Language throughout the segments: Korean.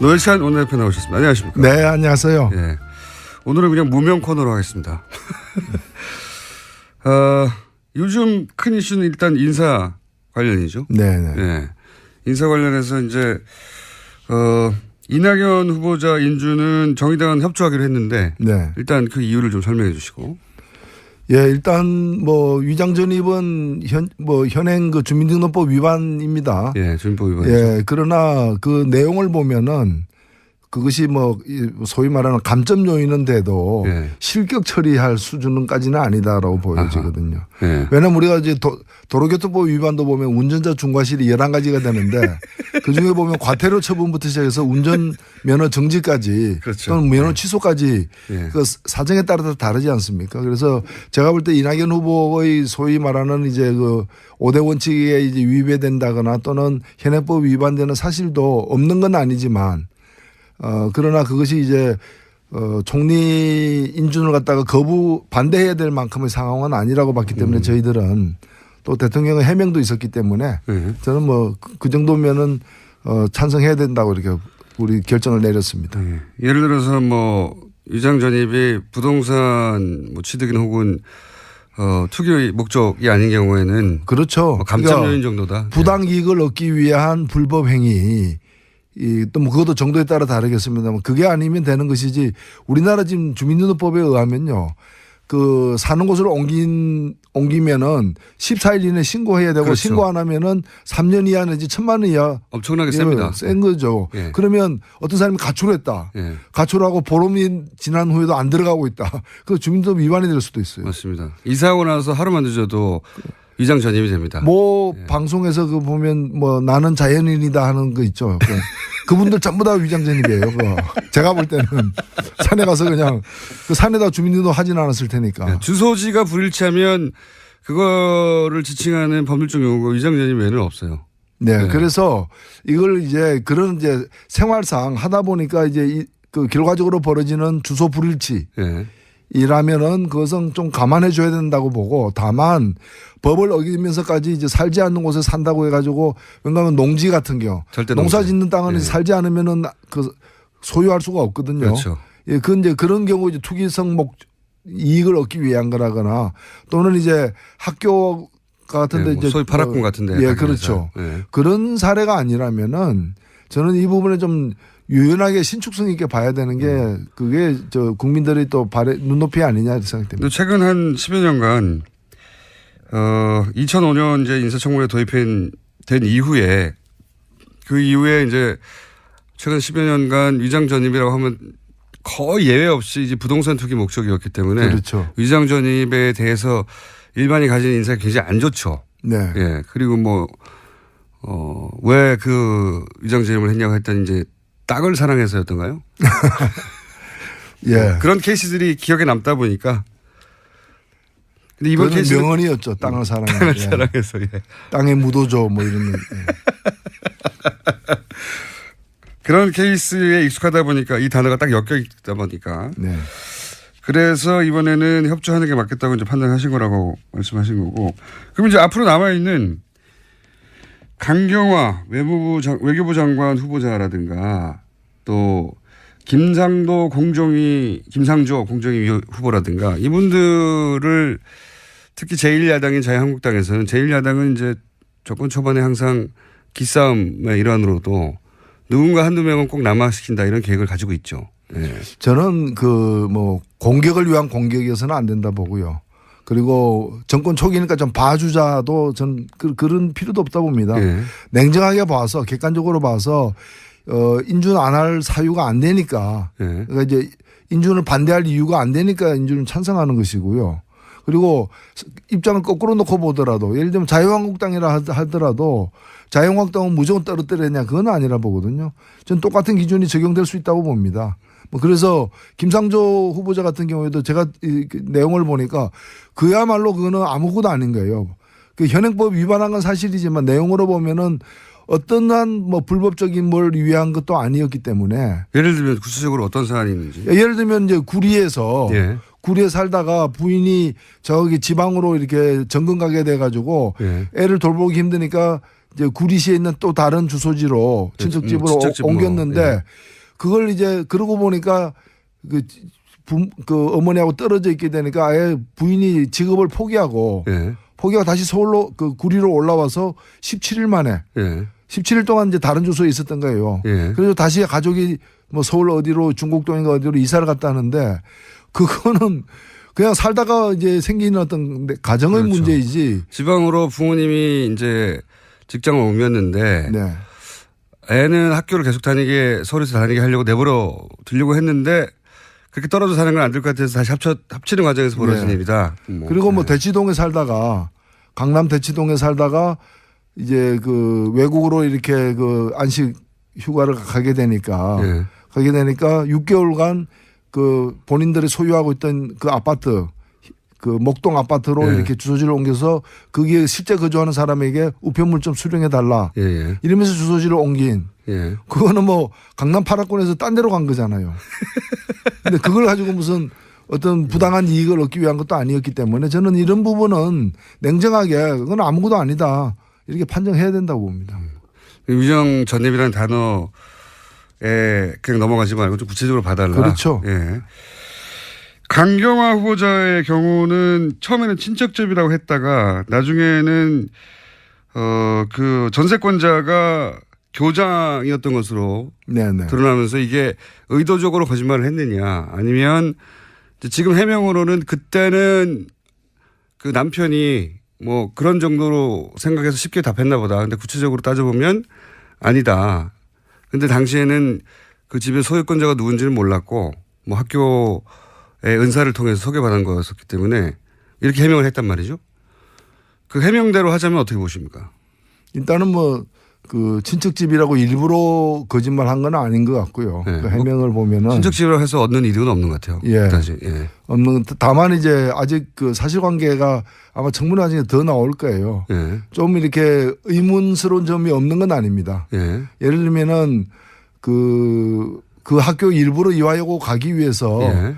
노회찬 원내대표 나오셨습니다. 안녕하십니까? 네, 안녕하세요. 예. 오늘은 그냥 무명 코너로 하겠습니다. 어, 요즘 큰 이슈는 일단 인사 관련이죠. 네, 네. 예. 인사 관련해서 이제, 어, 이낙연 후보자 인준은 정의당은 협조하기로 했는데 네. 일단 그 이유를 좀 설명해 주시고. 예, 일단 뭐 위장 전입은 현 뭐 현행 그 주민등록법 위반입니다. 예, 준법 위반. 예, 그러나 그 내용을 보면은 그것이 뭐이 소위 말하는 감점 요인은 돼도 예. 실격 처리할 수준은까지는 아니다라고 보여지거든요. 예. 왜냐면 우리가 이제 도, 도로교통법 위반도 보면 운전자 중과실이 11가지가 되는데 그 중에 보면 과태료 처분부터 시작해서 운전 면허 정지까지 그렇죠. 또는 면허 취소까지 예. 그 사정에 따라서 다르지 않습니까? 그래서 제가 볼 때 이낙연 후보의 소위 말하는 이제 그 5대 원칙에 이제 위배된다거나 또는 현행법 위반되는 사실도 없는 건 아니지만 어 그러나 그것이 이제 어 총리 인준을 갖다가 거부 반대해야 될 만큼의 상황은 아니라고 봤기 때문에 저희들은 또 대통령의 해명도 있었기 때문에 예. 저는 뭐 그 정도면은 어 찬성해야 된다고 이렇게 우리 결정을 내렸습니다. 예. 예를 들어서 뭐 위장 전입이 부동산 뭐 취득인 혹은 어, 투기 목적이 아닌 경우에는 그렇죠. 뭐 감점 그러니까 요인 정도다. 부당 이익을 얻기 위한 불법 행위 이또 뭐 그것도 정도에 따라 다르겠습니다만 그게 아니면 되는 것이지 우리나라 지금 주민등록법에 의하면요. 그 사는 곳으로 옮긴 옮기면은 14일 이내 신고해야 되고 그렇죠. 신고 안 하면은 3년 이하 내지 천만 원 이하 엄청나게 셉니다. 센 거죠. 예. 그러면 어떤 사람이 가출했다. 예. 가출하고 보름이 지난 후에도 안 들어가고 있다. 그 주민등록 위반이 될 수도 있어요. 맞습니다. 이사하고 나서 하루만 늦어도 위장 전입이 됩니다. 뭐 예. 방송에서 그 보면 뭐 나는 자연인이다 하는 거 있죠. 그, 그분들 전부 다 위장 전입이에요. 그거. 제가 볼 때는 산에 가서 그냥 그 산에다 주민등록 하진 않았을 테니까. 예. 주소지가 불일치하면 그거를 지칭하는 법률적 용어가 위장 전입 외에는 없어요. 네. 네. 그래서 이걸 이제 그런 이제 생활상 하다 보니까 이제 이, 그 결과적으로 벌어지는 주소 불일치 예. 이라면은 그것은 좀 감안해 줘야 된다고 보고 다만 법을 어기면서까지 이제 살지 않는 곳에 산다고 해가지고 왜냐하면 농지 같은 경우 절대 농사. 짓는 땅은 예. 살지 않으면은 그 소유할 수가 없거든요. 그렇죠. 예, 그 이제 그런 경우 이제 투기성 목 이익을 얻기 위한 거라거나 또는 이제 학교 같은데 예, 뭐 이제 소위 파락군 어, 같은데. 예, 그렇죠. 예. 그런 사례가 아니라면은 저는 이 부분에 좀 유연하게 신축성 있게 봐야 되는 게 음. 그게 저 국민들이 또 발에 눈높이 아니냐 생각됩니다. 근데 최근 한 10여 년간 어 2005년 이제 인사청문회 도입된 된 이후에 그 이후에 이제 최근 10여 년간 위장 전입이라고 하면 거의 예외 없이 이제 부동산 투기 목적이었기 때문에 그렇죠. 위장 전입에 대해서 일반이 가진 인상이 굉장히 안 좋죠. 네. 예. 그리고 뭐, 어, 왜 그 위장 전입을 했냐고 했더니 이제 땅을 사랑해서였던가요? 예. 그런 케이스들이 기억에 남다 보니까. 근데 이번 케이스 명언이었죠. 땅을 사랑해. 땅을 예. 사랑해서 예. 땅에 묻어줘 뭐 이런. 예. 그런 케이스에 익숙하다 보니까 이 단어가 딱 엮여 있다 보니까 네. 그래서 이번에는 협조하는 게 맞겠다고 이제 판단하신 거라고 말씀하신 거고 그럼 이제 앞으로 남아 있는 강경화 외무부 장, 외교부 장관 후보자라든가 또 김상도 공정위 김상조 공정위 후보라든가 이분들을 특히 제1야당인 자유한국당에서는 제1야당은 이제 정권 초반에 항상 기싸움의 일환으로도 누군가 한두 명은 꼭 남아시킨다 이런 계획을 가지고 있죠. 예. 저는 그 뭐 공격을 위한 공격이어서는 안 된다 보고요. 그리고 정권 초기니까 좀 봐주자도 전 그, 그런 필요도 없다 봅니다. 예. 냉정하게 봐서 객관적으로 봐서 어 인준 안 할 사유가 안 되니까 예. 그러니까 이제 인준을 반대할 이유가 안 되니까 인준을 찬성하는 것이고요. 그리고 입장을 거꾸로 놓고 보더라도 예를 들면 자유한국당이라 하- 하더라도 자유한국당은 무조건 떨어뜨렸냐 그건 아니라 보거든요. 전 똑같은 기준이 적용될 수 있다고 봅니다. 뭐 그래서 김상조 후보자 같은 경우에도 제가 이그 내용을 보니까 그야말로 그거는 아무것도 아닌 거예요. 그 현행법 위반한 건 사실이지만 내용으로 보면은 어떠한 뭐 불법적인 뭘 위한 것도 아니었기 때문에 예를 들면 구체적으로 어떤 사안이 있는지. 예를 들면 이제 구리에서 예. 구리에 살다가 부인이 저기 지방으로 이렇게 정근 가게 돼 가지고 예. 애를 돌보기 힘드니까 이제 구리시에 있는 또 다른 주소지로 친척집으로 음, 친척집으로. 옮겼는데 예. 그걸 이제 그러고 보니까 그, 부, 그 어머니하고 떨어져 있게 되니까 아예 부인이 직업을 포기하고 예. 포기하고 다시 서울로 그 구리로 올라와서 17일 만에 예. 17일 동안 이제 다른 주소에 있었던 거예요. 예. 그래서 다시 가족이 뭐 서울 어디로 중곡동인가 어디로 이사를 갔다 하는데 그거는 그냥 살다가 이제 생기는 어떤 가정의 그렇죠. 문제이지. 지방으로 부모님이 이제 직장을 옮겼는데 네. 애는 학교를 계속 다니게 서울에서 다니게 하려고 내버려 두려고 했는데 그렇게 떨어져 사는 건 안 될 것 같아서 다시 합쳐 합치는 과정에서 벌어진 네. 일이다. 뭐. 그리고 뭐 네. 대치동에 살다가 강남 대치동에 살다가 이제 그 외국으로 이렇게 그 안식 휴가를 가게 되니까 예. 가게 되니까 6개월간 그 본인들이 소유하고 있던 그 아파트 그 목동 아파트로 예. 이렇게 주소지를 옮겨서 거기에 실제 거주하는 사람에게 우편물 좀 수령해 달라 예, 예. 이러면서 주소지를 옮긴 예. 그거는 뭐 강남 파라권에서 딴 데로 간 거잖아요. 근데 그걸 가지고 무슨 어떤 부당한 이익을 얻기 위한 것도 아니었기 때문에 저는 이런 부분은 냉정하게 그건 아무것도 아니다 이렇게 판정해야 된다고 봅니다. 유정 전입이라는 단어에 그냥 넘어가지 말고 좀 구체적으로 봐달라. 그렇죠. 예. 강경화 후보자의 경우는 처음에는 친척집이라고 했다가 나중에는 어 그 전세권자가 교장이었던 것으로 네네. 드러나면서 이게 의도적으로 거짓말을 했느냐 아니면 지금 해명으로는 그때는 그 남편이 뭐 그런 정도로 생각해서 쉽게 답했나 보다. 근데 구체적으로 따져보면 아니다. 근데 당시에는 그 집의 소유권자가 누군지는 몰랐고 뭐 학교의 은사를 통해서 소개받은 거였었기 때문에 이렇게 해명을 했단 말이죠. 그 해명대로 하자면 어떻게 보십니까? 일단은 뭐 그 친척집이라고 일부러 거짓말 한 건 아닌 것 같고요. 네. 그 해명을 보면은 친척집이라고 해서 얻는 이득은 없는 것 같아요. 예. 예. 없는 다만 이제 아직 그 사실관계가 아마 청문회 나중에 더 나올 거예요. 예. 좀 이렇게 의문스러운 점이 없는 건 아닙니다. 예. 예를 들면은 그, 그 학교 일부러 이화여고 가기 위해서 예.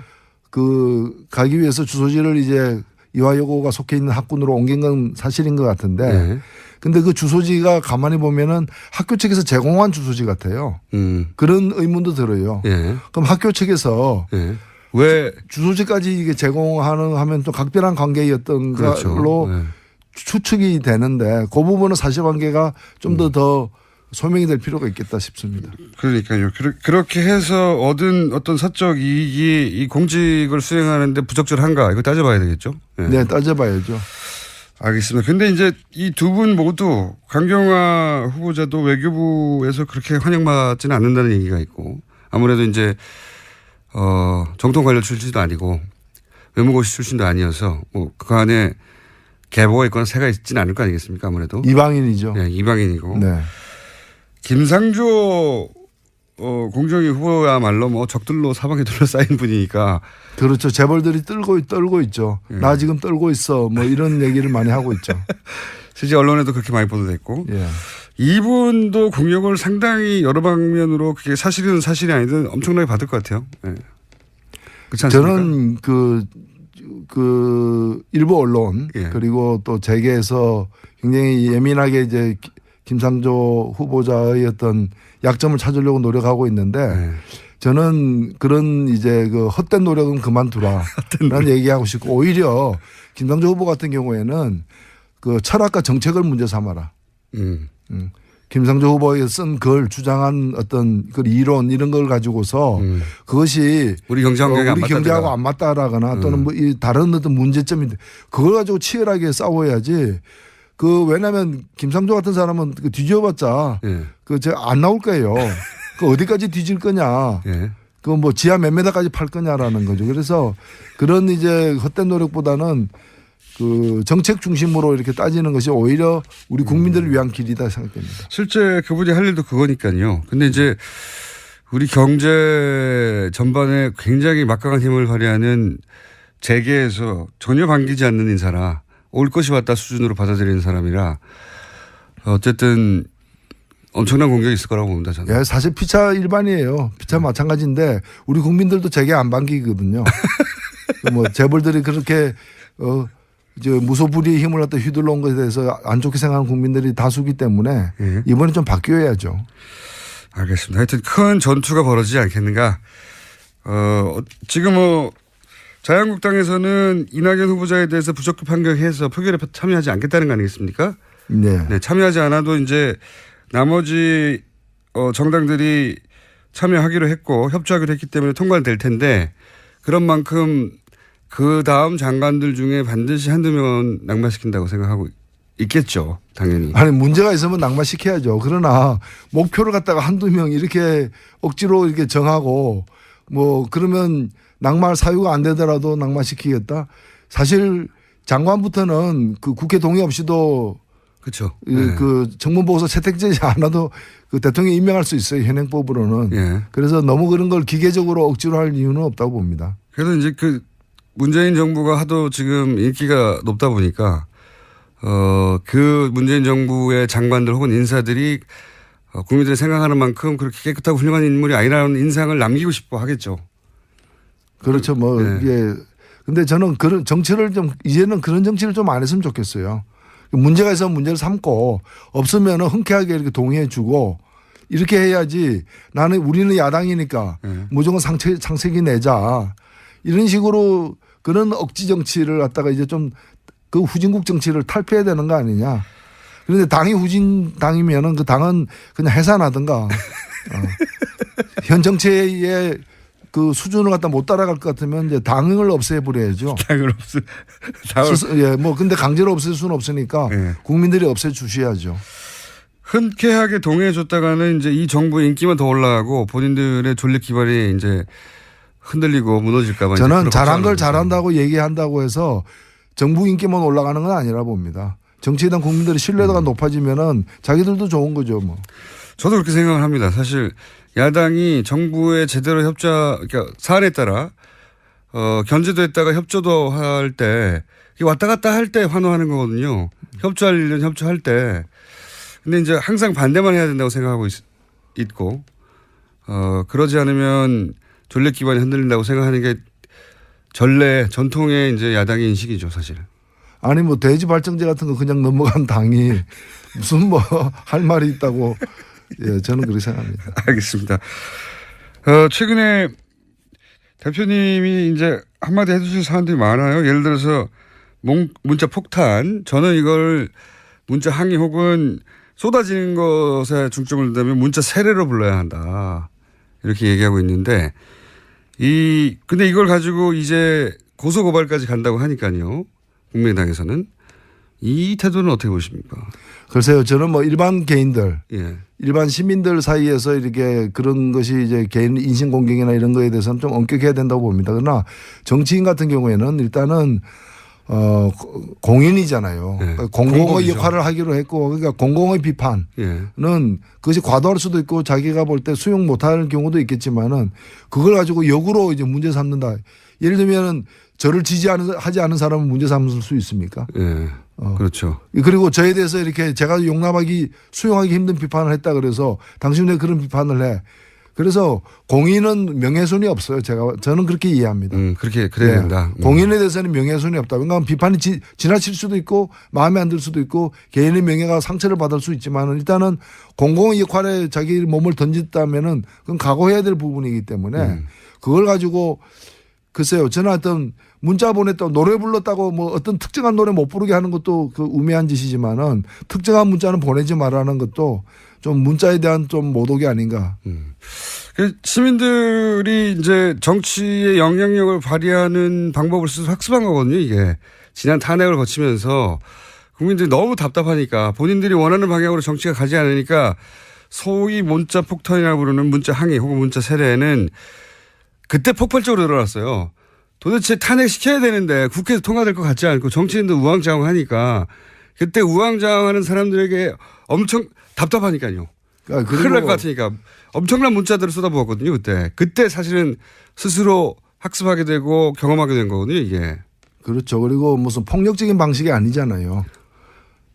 그 가기 위해서 주소지를 이제 이화여고가 속해 있는 학군으로 옮긴 건 사실인 것 같은데 예. 근데 그 주소지가 가만히 보면은 학교 측에서 제공한 주소지 같아요. 음. 그런 의문도 들어요. 예. 그럼 학교 측에서 예. 왜 주소지까지 이게 제공하는 하면 좀 각별한 관계였던 그렇죠. 걸로 예. 추측이 되는데 그 부분은 사실관계가 좀 음. 더더 소명이 될 필요가 있겠다 싶습니다. 그러니까요. 그러- 그렇게 해서 얻은 어떤 사적 이익이 이 공직을 수행하는데 부적절한가 이거 따져봐야 되겠죠. 예. 네, 따져봐야죠. 알겠습니다. 근데 이제 이 두 분 모두 강경화 후보자도 외교부에서 그렇게 환영받지는 않는다는 얘기가 있고 아무래도 이제 어 정통 관련 출신도 아니고 외무고시 출신도 아니어서 뭐 그 안에 계보가 있거나 새가 있지는 않을 거 아니겠습니까 아무래도 이방인이죠. 예, 이방인이고 네. 김상조 어, 공정위 후보야말로 뭐 적들로 사방에 둘러싸인 분이니까 그렇죠. 재벌들이 떨고 떨고 있죠. 예. 나 지금 떨고 있어. 뭐 이런 얘기를 많이 하고 있죠. 실제 언론에도 그렇게 많이 보도됐고 예. 이분도 공격을 상당히 여러 방면으로 그게 사실은 사실이 아니든 엄청나게 받을 것 같아요. 예. 그렇지 않습니까? 저는 그, 그 일부 언론 예. 그리고 또 재계에서 굉장히 예민하게 이제 기- 김상조 후보자의 어떤 약점을 찾으려고 노력하고 있는데 예. 저는 그런 이제 그 헛된 노력은 그만두라. 라는 얘기하고 싶고 오히려 김상조 후보 같은 경우에는 그 철학과 정책을 문제 삼아라. 음. 음. 김상조 후보가 쓴글 주장한 어떤 그 이론 이런 걸 가지고서 음. 그것이 우리 경제 어, 우리. 경제하고 안 맞다라거나 또는 뭐 이 다른 어떤 문제점인데 그걸 가지고 치열하게 싸워야지 그 왜냐하면 김상조 같은 사람은 그 뒤져봤자 예. 그저안 나올 거예요. 그 어디까지 뒤질 거냐. 예. 그뭐 지하 몇 메다까지 팔 거냐라는 거죠. 그래서 그런 이제 헛된 노력보다는 그 정책 중심으로 이렇게 따지는 것이 오히려 우리 국민들을 위한 길이다 생각됩니다. 실제 그분이 할 일도 그거니까요. 근데 이제 우리 경제 전반에 굉장히 막강한 힘을 발휘하는 재계에서 전혀 반기지 않는 인사라 올 것이 왔다 수준으로 받아들이는 사람이라 어쨌든 엄청난 공격이 있을 거라고 봅니다. 저는. 예, 사실 피차 일반이에요. 피차 마찬가지인데 우리 국민들도 재계 안 반기거든요. 그뭐 재벌들이 그렇게 어 이제 무소불위의 힘을 갖다 휘둘러 온 것에 대해서 안 좋게 생각하는 국민들이 다수기 때문에 예. 이번에 좀 바뀌어야죠. 알겠습니다. 하여튼 큰 전투가 벌어지지 않겠는가. 어, 지금 뭐 자유한국당에서는 이낙연 후보자에 대해서 부적격 판결해서 표결에 참여하지 않겠다는 거 아니겠습니까? 네. 네, 참여하지 않아도 이제 나머지 어, 정당들이 참여하기로 했고 협조하기로 했기 때문에 통과는 될 텐데 그런 만큼 그 다음 장관들 중에 반드시 한두 명은 낙마시킨다고 생각하고 있겠죠. 당연히. 아니 문제가 있으면 낙마시켜야죠. 그러나 목표를 갖다가 한두 명 이렇게 억지로 이렇게 정하고 뭐 그러면 낙마할 사유가 안 되더라도 낙마시키겠다. 사실 장관부터는 그 국회 동의 없이도 그렇죠. 이그 청문 보고서 채택되지 않아도 그 대통령 이 임명할 수 있어요 현행법으로는. 예. 그래서 너무 그런 걸 기계적으로 억지로 할 이유는 없다고 봅니다. 그래서 이제 그 문재인 정부가 하도 지금 인기가 높다 보니까 어, 그 문재인 정부의 장관들 혹은 인사들이 어, 국민들이 생각하는 만큼 그렇게 깨끗하고 훌륭한 인물이 아니라는 인상을 남기고 싶어 하겠죠. 그렇죠. 뭐 네. 예. 근데 저는 그런 정치를 좀 이제는 그런 정치를 좀 안 했으면 좋겠어요. 문제가 있으면 문제를 삼고 없으면은 흔쾌하게 이렇게 동의해 주고 이렇게 해야지 나는 우리는 야당이니까 네. 무조건 상책, 상책이 내자 이런 식으로 그런 억지 정치를 갖다가 이제 좀 그 후진국 정치를 탈피해야 되는 거 아니냐. 그런데 당이 후진 당이면은 그 당은 그냥 해산하든가 어. 현 정치의 그 수준을 갖다 못 따라갈 것 같으면 이제 당을 없애버려야죠. 당을 없어. 당을 스스- 예, 뭐 근데 강제로 없앨 수는 없으니까 예. 국민들이 없애 주셔야죠. 흔쾌하게 동의해 줬다가는 이제 이 정부의 인기만 더 올라가고 본인들의 존립 기반이 이제 흔들리고 무너질까 봐. 이제 저는 잘한 걸. 잘한다고 얘기한다고 해서 정부 인기만 올라가는 건 아니라 봅니다. 정치에 대한 국민들의 신뢰도가 음. 높아지면은 자기들도 좋은 거죠, 뭐. 저도 그렇게 생각을 합니다. 사실 야당이 정부에 제대로 협조, 그러니까 사안에 따라 어, 견제도 했다가 협조도 할 때, 왔다 갔다 할 때 환호하는 거거든요. 협조할 일은 협조할 때. 근데 이제 항상 반대만 해야 된다고 생각하고 있, 고 어, 그러지 않으면 전략 기반이 흔들린다고 생각하는 게 전례, 전통의 이제 야당의 인식이죠, 사실. 아니 뭐 돼지 발정제 같은 거 그냥 넘어간 당이 무슨 뭐 할 말이 있다고 예, 저는 그렇게 생각합니다. 알겠습니다. 어, 최근에 대표님이 이제 한마디 해주실 사안들이 많아요. 예를 들어서 문, 문자 폭탄. 저는 이걸 문자 항의 혹은 쏟아지는 것에 중점을 둔다면 문자 세례로 불러야 한다. 이렇게 얘기하고 있는데 이 근데 이걸 가지고 이제 고소 고발까지 간다고 하니까요. 국민당에서는 이 태도는 어떻게 보십니까? 글쎄요, 저는 뭐 일반 개인들 예. 일반 시민들 사이에서 이렇게 그런 것이 이제 개인 인신 공격이나 이런 거에 대해서는 좀 엄격해야 된다고 봅니다. 그러나 정치인 같은 경우에는 일단은 어 공인이잖아요. 네. 그러니까 공공의 공공이죠. 역할을 하기로 했고 그러니까 공공의 비판은 예. 그것이 과도할 수도 있고 자기가 볼 때 수용 못할 경우도 있겠지만은 그걸 가지고 역으로 이제 문제 삼는다. 예를 들면은 저를 지지하는 하지 않은 사람은 문제 삼을 수 있습니까? 예. 어. 그렇죠. 그리고 저에 대해서 이렇게 제가 용납하기 수용하기 힘든 비판을 했다 그래서 당신 왜 그런 비판을 해? 그래서 공인은 명예훼손이 없어요. 제가 저는 그렇게 이해합니다. 음, 그렇게 그래야 예. 된다. 음. 공인에 대해서는 명예훼손이 없다. 왜냐하면 비판이 지, 지나칠 수도 있고 마음에 안 들 수도 있고 개인의 명예가 상처를 받을 수 있지만 일단은 공공의 역할에 자기 몸을 던졌다면은 그건 각오해야 될 부분이기 때문에 음. 그걸 가지고 글쎄요. 저는 어떤 문자 보냈다고 노래 불렀다고 뭐 어떤 특정한 노래 못 부르게 하는 것도 그 우매한 짓이지만은 특정한 문자는 보내지 말라는 것도 좀 문자에 대한 좀 모독이 아닌가. 그 시민들이 이제 정치의 영향력을 발휘하는 방법을 스스로 학습한 거거든요, 이게. 지난 탄핵을 거치면서 국민들이 너무 답답하니까 본인들이 원하는 방향으로 정치가 가지 않으니까 소위 문자 폭탄이라고 부르는 문자 항의 혹은 문자 세례는 그때 폭발적으로 일어났어요. 도대체 탄핵시켜야 되는데 국회에서 통과될 것 같지 않고 정치인들 우왕좌왕 하니까 그때 우왕좌왕 하는 사람들에게 엄청 답답하니까요. 그러니까 큰일 날 것 같으니까 엄청난 문자들을 쏟아부었거든요 그때 그때 사실은 스스로 학습하게 되고 경험하게 된 거거든요 이게 그렇죠. 그리고 무슨 폭력적인 방식이 아니잖아요.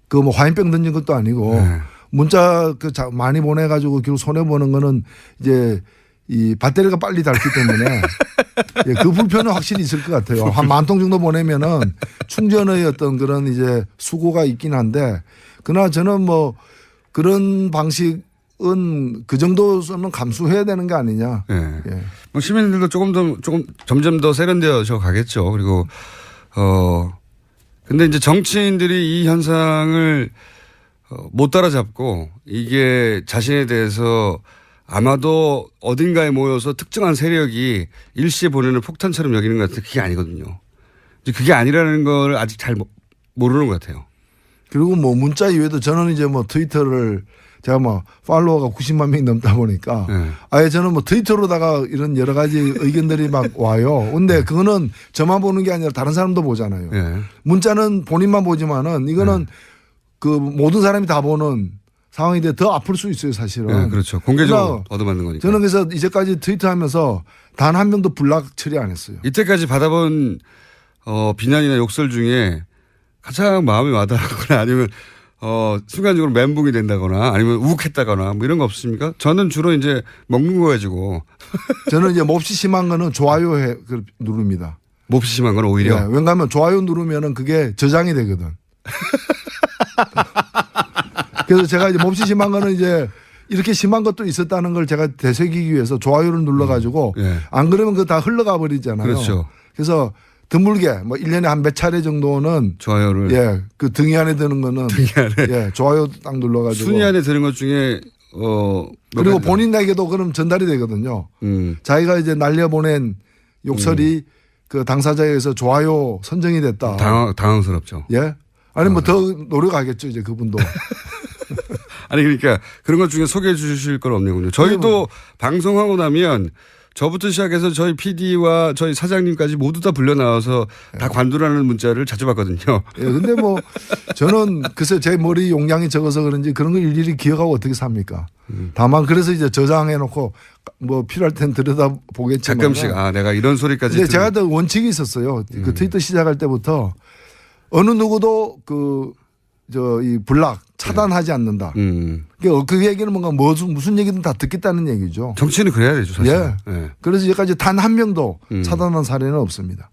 그 뭐 화인병 던진 것도 아니고 네. 문자 그 자- 많이 보내가지고 결국 손해 보는 거는 이제 이 배터리가 빨리 닳기 때문에 예, 그 불편은 확실히 있을 것 같아요. 한 만 통 정도 보내면은 충전의 어떤 그런 이제 수고가 있긴 한데 그러나 저는 뭐 그런 방식은 그 정도는 감수해야 되는 게 아니냐. 예. 예. 뭐 시민들도 조금 더 조금 점점 더 세련되어져 가겠죠. 그리고 어 근데 이제 정치인들이 이 현상을 어, 못 따라잡고 이게 자신에 대해서 아마도 어딘가에 모여서 특정한 세력이 일시에 보내는 폭탄처럼 여기는 것 같은데 그게 아니거든요. 이제 그게 아니라는 걸 아직 잘 모- 모르는 것 같아요. 그리고 뭐 문자 이외에도 저는 이제 뭐 트위터를 제가 뭐 팔로워가 90만 명이 넘다 보니까 예. 아예 저는 뭐 트위터로다가 이런 여러 가지 의견들이 막 와요. 근데 그거는 저만 보는 게 아니라 다른 사람도 보잖아요. 예. 문자는 본인만 보지만은 이거는 그 모든 사람이 다 보는 상황인데 더 아플 수 있어요, 사실은. 예, 그렇죠. 공개적으로 얻어맞는 거니까. 저는 그래서 이제까지 트위터 하면서 단 한 명도 블락 처리 안 했어요. 이때까지 받아본 어, 비난이나 욕설 중에 가장 마음에 와닿거나 아니면 어, 순간적으로 멘붕이 된다거나 아니면 우욱했다거나 뭐 이런 거 없습니까? 저는 주로 이제 먹는 거 가지고 저는 이제 몹시 심한 거는 좋아요 해, 그 누릅니다. 몹시 심한 건 오히려 예, 왜냐하면 좋아요 누르면은 그게 저장이 되거든. 그래서 제가 이제 몹시 심한 거는 이제 이렇게 심한 것도 있었다는 걸 제가 되새기기 위해서 좋아요를 눌러가지고 예. 안 그러면 그거 다 흘러가 버리잖아요. 그렇죠. 그래서 드물게 뭐 1년에 한 몇 차례 정도는 좋아요를 예, 그 등이 안에 드는 거는 등이 안에 예, 좋아요 딱 눌러 가지고 순위 안에 드는 것 중에 어, 몇 그리고 본인에게도 그럼 전달이 되거든요. 음, 자기가 이제 날려 보낸 욕설이 그 당사자에서 좋아요 선정이 됐다. 당황, 당황스럽죠. 예? 아니 뭐 더 노력하겠죠 이제 그분도. 아니 그러니까 그런 것 중에 소개해 주실 건 없네군요. 저희도 방송하고 나면 저부터 시작해서 저희 PD와 저희 사장님까지 모두 다 불려 나와서 다 관두라는 문자를 자주 받거든요. 예, 근데 뭐 저는 글쎄 제 머리 용량이 적어서 그런지 그런 걸 일일이 기억하고 어떻게 삽니까? 다만 그래서 이제 저장해 놓고 뭐 필요할 땐 들여다 보겠지만 가끔씩 아 내가 이런 소리까지 근데 제가 또 원칙이 있었어요. 음. 그 트위터 시작할 때부터 어느 누구도 그 저이 블락 차단하지 않는다. 음. 그, 그 얘기는 뭔가 무슨 무슨 얘기든 다 듣겠다는 얘기죠. 정치는 그래야 되죠 사실. 예. 예. 그래서 이제까지 단 한 명도 음. 차단한 사례는 없습니다.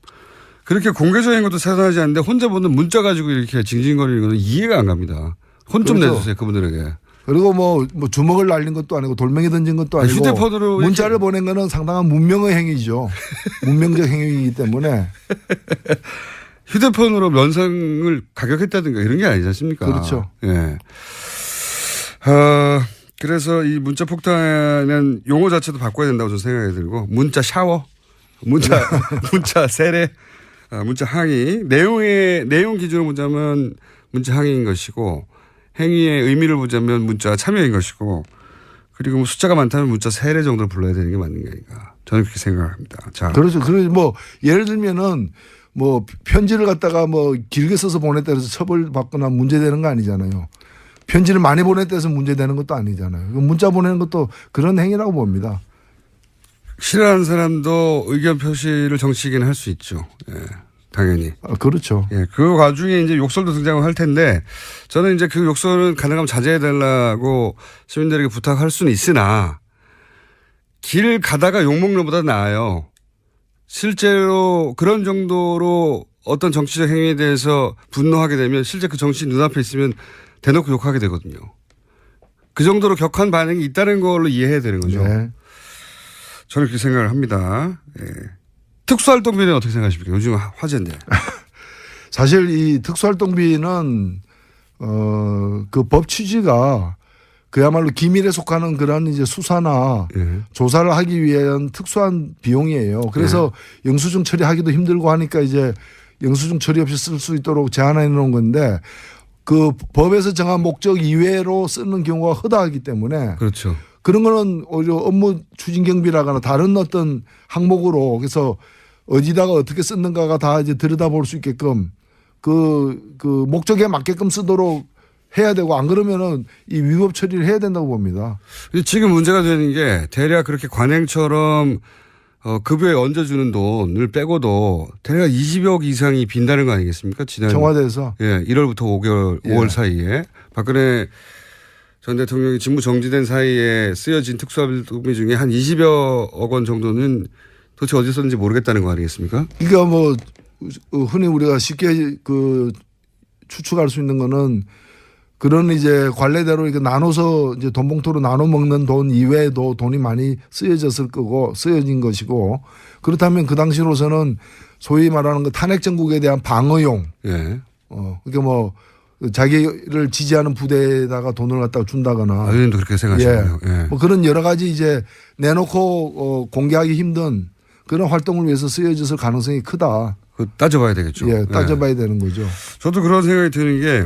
그렇게 공개적인 것도 차단하지 않는데 혼자 보는 문자 가지고 이렇게 징징거리는 거는 이해가 안 갑니다. 혼좀 그렇죠. 내주세요 그분들에게. 그리고 뭐, 뭐 주먹을 날린 것도 아니고 돌멩이 던진 것도 아니, 아니고 휴대폰으로 문자를 보낸 거는 상당한 문명의 행위죠. 문명적 행위이기 때문에 휴대폰으로 면상을 가격했다든가 이런 게 아니지 않습니까? 그렇죠. 예. 어, 그래서 이 문자 폭탄은 용어 자체도 바꿔야 된다고 저는 생각이 들고 문자 샤워, 문자 문자 세례, 아, 문자 항의 내용의 내용 기준으로 보자면 문자 항의인 것이고 행위의 의미를 보자면 문자 참여인 것이고 그리고 뭐 숫자가 많다면 문자 세례 정도를 불러야 되는 게 맞는 게 아닌가 저는 그렇게 생각합니다. 자, 그렇죠. 그래서 뭐 예를 들면은 뭐 편지를 갖다가 뭐 길게 써서 보냈다 해서 처벌받거나 문제되는 거 아니잖아요. 편지를 많이 보냈다 해서 문제되는 것도 아니잖아요. 그 문자 보내는 것도 그런 행위라고 봅니다. 싫어하는 사람도 의견 표시를 정치인은 할수 있죠. 예, 당연히. 아, 그렇죠. 예, 그 와중에 이제 욕설도 등장할 텐데 저는 이제 그 욕설은 가능하면 자제해 달라고 시민들에게 부탁할 수는 있으나 길 가다가 욕먹는 것보다 나아요. 실제로 그런 정도로 어떤 정치적 행위에 대해서 분노하게 되면 실제 그 정치인 눈앞에 있으면 대놓고 욕하게 되거든요. 그 정도로 격한 반응이 있다는 걸로 이해해야 되는 거죠. 네. 저는 그렇게 생각을 합니다. 예. 특수활동비는 어떻게 생각하십니까? 요즘 화- 화제인데. 사실 이 특수활동비는 어 그 법 취지가 그야말로 기밀에 속하는 그런 이제 수사나 예. 조사를 하기 위한 특수한 비용이에요. 그래서 영수증 처리하기도 힘들고 하니까 이제 영수증 처리 없이 쓸 수 있도록 제한해 놓은 건데 그 법에서 정한 목적 이외로 쓰는 경우가 허다하기 때문에 그렇죠. 그런 거는 오히려 업무 추진 경비라거나 다른 어떤 항목으로 그래서 어디다가 어떻게 쓰는가가 다 이제 들여다볼 수 있게끔 그, 그 목적에 맞게끔 쓰도록 해야 되고 안 그러면은 이 위법 처리를 해야 된다고 봅니다. 지금 문제가 되는 게 대략 그렇게 관행처럼 어, 급여에 얹어주는 돈을 빼고도 대략 20억 이상이 빈다는 거 아니겠습니까? 지난 청와대에서 예, 1월부터 5개월, 예. 5월 사이에 박근혜 전 대통령이 직무 정지된 사이에 쓰여진 특수활동비 중에 한 20여억 원 정도는 도대체 어디서 썼는지 모르겠다는 거 아니겠습니까? 그러니까 뭐 어, 흔히 우리가 쉽게 그 추측할 수 있는 거는 그런 이제 관례대로 이렇게 나눠서 이제 돈 봉투로 나눠 먹는 돈 이외에도 돈이 많이 쓰여졌을 거고 쓰여진 것이고 그렇다면 그 당시로서는 소위 말하는 그 탄핵 정국에 대한 방어용 예. 어 그러니까 뭐 자기를 지지하는 부대에다가 돈을 갖다가 준다거나 아, 의원님도 그렇게 생각하시네요. 예. 뭐 그런 여러 가지 이제 내놓고 어 공개하기 힘든 그런 활동을 위해서 쓰여졌을 가능성이 크다. 그 따져봐야 되겠죠. 예, 따져봐야 되는 거죠. 저도 그런 생각이 드는 게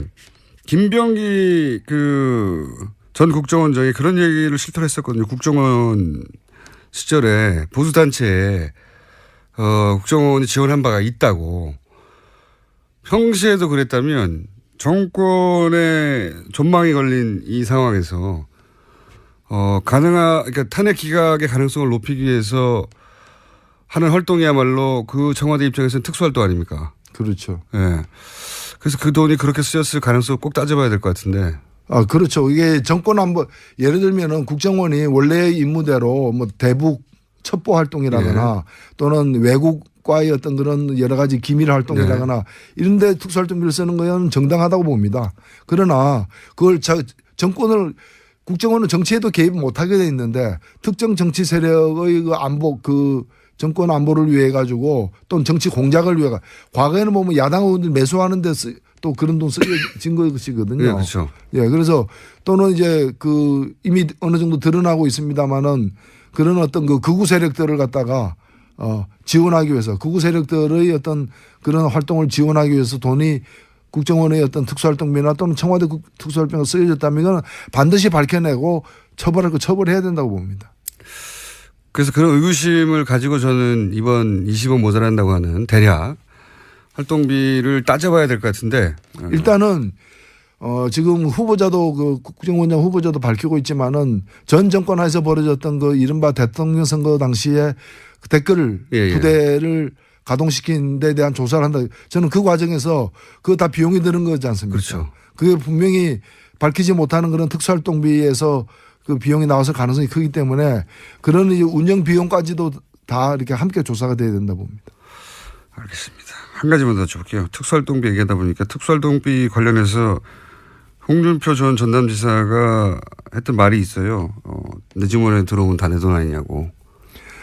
김병기 그 전 국정원장이 그런 얘기를 실토를 했었거든요. 국정원 시절에 보수단체에 어, 국정원이 지원한 바가 있다고. 평시에도 그랬다면 정권의 전망이 걸린 이 상황에서 어, 가능한, 그러니까 탄핵 기각의 가능성을 높이기 위해서 하는 활동이야말로 그 청와대 입장에서는 특수활동 아닙니까? 그렇죠. 예. 그래서 그 돈이 그렇게 쓰였을 가능성을 꼭 따져봐야 될 것 같은데. 아, 그렇죠. 이게 정권 안보 예를 들면은 국정원이 원래 임무대로 뭐 대북 첩보 활동이라거나 또는 외국 과의 어떤 그런 여러 가지 기밀 활동이라거나 이런 데 특수활동비를 쓰는 거는 정당하다고 봅니다. 그러나 그걸 자, 정권을 국정원은 정치에도 개입 못하게 돼 있는데 특정 정치 세력의 그 안보 그 정권 안보를 위해 가지고 또는 정치 공작을 위해 가 과거에는 보면 야당 의원들 매수하는데 쓰, 또 그런 돈 쓰여진 것이거든요. 예, 그렇죠. 예, 그래서 또는 이제 그 이미 어느 정도 드러나고 있습니다만은 그런 어떤 그 극우 세력들을 갖다가 어 지원하기 위해서 극우 세력들의 어떤 그런 활동을 지원하기 위해서 돈이 국정원의 어떤 특수활동비나 또는 청와대 국- 특수활동비가 쓰여졌다면 이건 반드시 밝혀내고 처벌할 거 처벌해야 된다고 봅니다. 그래서 그런 의구심을 가지고 저는 이번 20억 모자란다고 하는 대략 활동비를 따져봐야 될 것 같은데. 어, 일단은 어 지금 후보자도 그 국정원장 후보자도 밝히고 있지만은 전 정권 하에서 벌어졌던 그 이른바 대통령 선거 당시에 그 댓글 예, 예. 부대를 가동시킨 데 대한 조사를 한다. 저는 그 과정에서 그거 다 비용이 드는 거지 않습니까? 그렇죠. 그게 분명히 밝히지 못하는 그런 특수활동비에서 그 비용이 나왔을 가능성이 크기 때문에 그런 이제 운영 비용까지도 다 이렇게 함께 조사가 돼야 된다 봅니다. 알겠습니다. 한 가지만 더 여쭤볼게요. 특수활동비 얘기하다 보니까 특수활동비 관련해서 홍준표 전 전남지사가 했던 말이 있어요. 어, 내 주머니에 들어오면 다내 돈 아니냐고.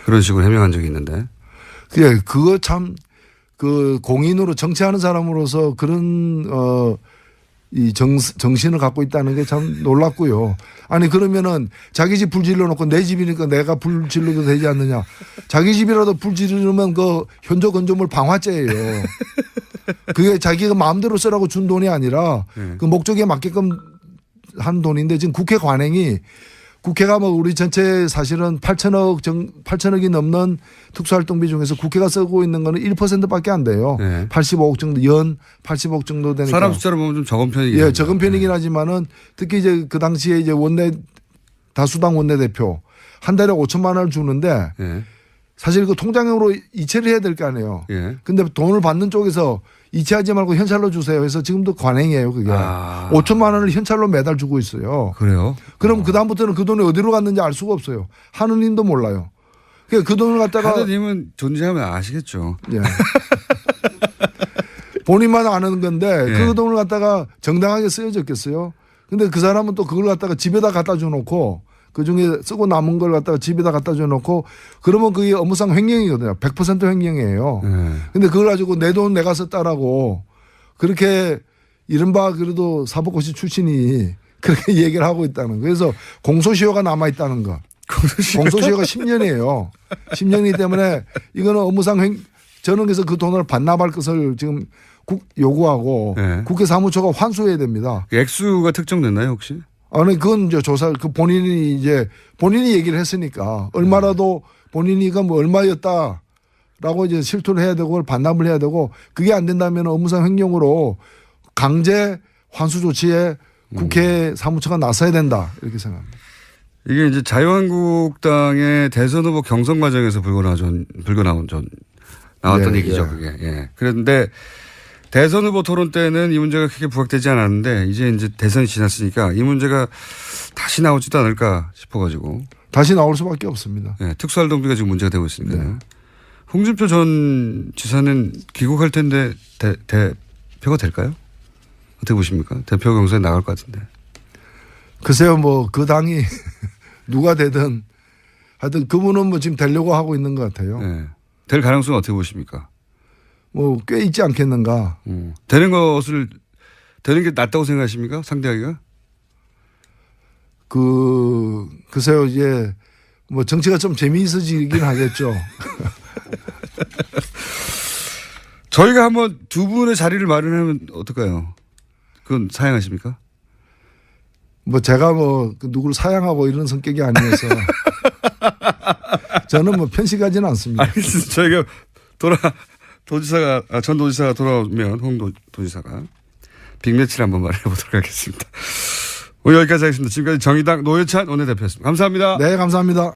그런 식으로 해명한 적이 있는데. 예, 그거 참 그 공인으로 정치하는 사람으로서 그런 어 이 정신을 갖고 있다는 게 참 놀랍고요. 아니 그러면은 자기 집 불 질러 놓고 내 집이니까 내가 불 질러도 되지 않느냐. 자기 집이라도 불 지르면 그 현저 건조물 방화죄예요. 그게 자기가 마음대로 쓰라고 준 돈이 아니라 네. 그 목적에 맞게끔 한 돈인데 지금 국회 관행이 국회가 뭐 우리 전체 사실은 8천억 정 8천억이 넘는 특수활동비 중에서 국회가 쓰고 있는 거는 1%밖에 안 돼요. 네. 85억 정도 연 80억 정도 되니까 사람 숫자로 보면 좀 적은 편이긴 예. 적은 편이긴 하지만은 특히 이제 그 당시에 이제 원내 다수당 원내 대표 한 달에 5천만 원을 주는데 예. 사실 그 통장으로 이체를 해야 될 거 아니에요. 예. 근데 돈을 받는 쪽에서 이체하지 말고 현찰로 주세요. 해서 지금도 관행이에요, 그게. 아. 5천만 원을 현찰로 매달 주고 있어요. 그래요? 그럼 그다음부터는 그 돈이 어디로 갔는지 알 수가 없어요. 하느님도 몰라요. 그러니까 그 돈을 갖다가 하느님은 존재하면 아시겠죠. 예. 본인만 아는 건데 예. 그 돈을 갖다가 정당하게 쓰여졌겠어요. 근데 그 사람은 또 그걸 갖다가 집에다 갖다 줘 놓고 그 중에 쓰고 남은 걸 갖다가 집에다 갖다 줘 놓고 그러면 그게 업무상 횡령이거든요. 100% 횡령이에요. 예. 근데 그걸 가지고 내 돈 내가 썼다라고 그렇게 이른바 그래도 사법고시 출신이 그렇게 얘기를 하고 있다는 거. 그래서 공소시효가 남아 있다는 거. 공소시효가 10년이에요. 10년이기 때문에 이거는 업무상 횡 저는 그래서 그 돈을 반납할 것을 지금 국 요구하고 네. 국회 사무처가 환수해야 됩니다. 액수가 특정됐나요 혹시? 아니 그건 이제 조사 그 본인이 이제 본인이 얘기를 했으니까 얼마라도 본인이가 뭐 얼마였다 라고 이제 실토를 해야 되고 반납을 해야 되고 그게 안 된다면 업무상 횡령으로 강제 환수 조치에 국회 사무처가 나서야 된다 이렇게 생각합니다. 이게 이제 자유한국당의 대선 후보 경선 과정에서 불고 나온 불고 나온 전 나왔던 예, 얘기죠 예. 그게. 예. 그런데 대선 후보 토론 때는 이 문제가 크게 부각되지 않았는데 이제 이제 대선이 지났으니까 이 문제가 다시 나오지도 않을까 싶어가지고 다시 나올 수밖에 없습니다. 예, 특수활동비가 지금 문제가 되고 있습니다. 네. 홍준표 전 지사는 귀국할 텐데 대, 대표가 될까요? 어떻게 보십니까? 대표 경선에 나갈 것 같은데. 글쎄요, 뭐 그 당이 누가 되든 하여튼 그분은 뭐 지금 되려고 하고 있는 것 같아요. 예. 될 가능성은 어떻게 보십니까? 뭐 꽤 있지 않겠는가. 음. 되는 것을 되는 게 낫다고 생각하십니까? 상대하기가? 그 글쎄요, 이제 뭐 정치가 좀 재미있어지긴 하겠죠. 저희가 한번 두 분의 자리를 마련하면 어떨까요? 그건 사양하십니까? 뭐 제가 뭐그 누구를 사양하고 이런 성격이 아니어서 저는 뭐 편식하지는 않습니다. 알겠습니다. 저희가 돌아 도지사가 아, 전 도지사가 돌아오면 홍 도, 도지사가 빅매치를 한번 마련해 보도록 하겠습니다. 오늘 여기까지 하겠습니다. 지금까지 정의당 노회찬 원내대표였습니다. 감사합니다. 네, 감사합니다.